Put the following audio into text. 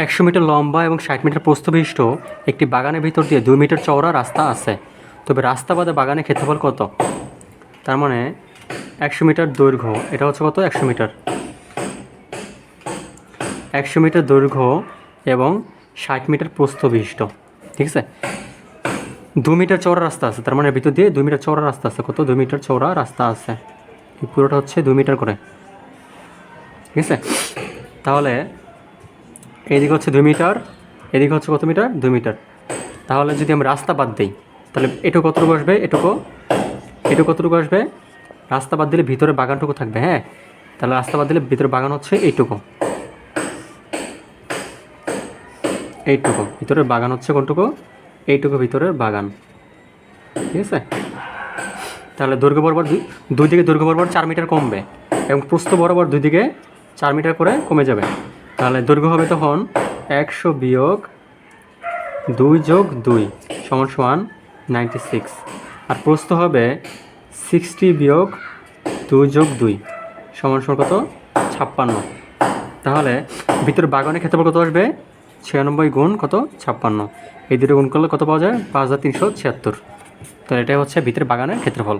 একশো মিটার লম্বা এবং ষাট মিটার প্রস্থ বিশিষ্ট একটি বাগানের ভিতর দিয়ে দুই মিটার চওড়া রাস্তা আছে। তবে রাস্তা বাদে বাগানের ক্ষেত্রফল কত? তার মানে একশো মিটার দৈর্ঘ্য, এটা হচ্ছে কত? একশো মিটার। একশো মিটার দৈর্ঘ্য এবং ষাট মিটার প্রস্থ বিশিষ্ট ঠিক আছে? দু মিটার চওড়া রাস্তা আছে, তার মানে ভিতর দিয়ে দুই মিটার চওড়া রাস্তা আছে। কত? দুই মিটার চওড়া রাস্তা আছে। পুরোটা হচ্ছে দুই মিটার করে, ঠিক আছে? তাহলে এইদিকে হচ্ছে দুই মিটার, এদিকে হচ্ছে কত মিটার? দুই মিটার। তাহলে যদি আমি রাস্তা বাদ দিই, তাহলে এটুকু কতটুকু আসবে? এটুকু এটুকু কতটুকু আসবে? রাস্তা বাদ দিলে ভিতরে বাগানটুকু থাকবে হ্যাঁ? তাহলে রাস্তা বাদ দিলে ভিতরে বাগান হচ্ছে এইটুকু। এইটুকু। ভিতরের বাগান হচ্ছে কোনটুকু? এইটুকু ভিতরের বাগান। ঠিক আছে? তাহলে দৈর্ঘ্য বরাবর দুই- দিকে দৈর্ঘ্য বরাবর চার মিটার কমবে এবং প্রস্থ বরাবর দুই দিকে চার মিটার করে কমে যাবে। তাহলে দৈর্ঘ্য হবে তখন একশো বিয়োগ দুই যোগ দুই সমান সমান নাইনটি সিক্স। আর প্রস্থ হবে সিক্সটি বিয়োগ দুই যোগ দুই সমান সমান কত? ছাপ্পান্ন। তাহলে ভিতরে বাগানের ক্ষেত্রফল কত আসবে? ছিয়ানব্বই গুণ কত? ছাপ্পান্ন। এই দুটো গুণ করলে কত পাওয়া যায়? পাঁচ হাজার তিনশো ছিয়াত্তর। তাহলে এটাই হচ্ছে ভিতরে বাগানের ক্ষেত্রফল।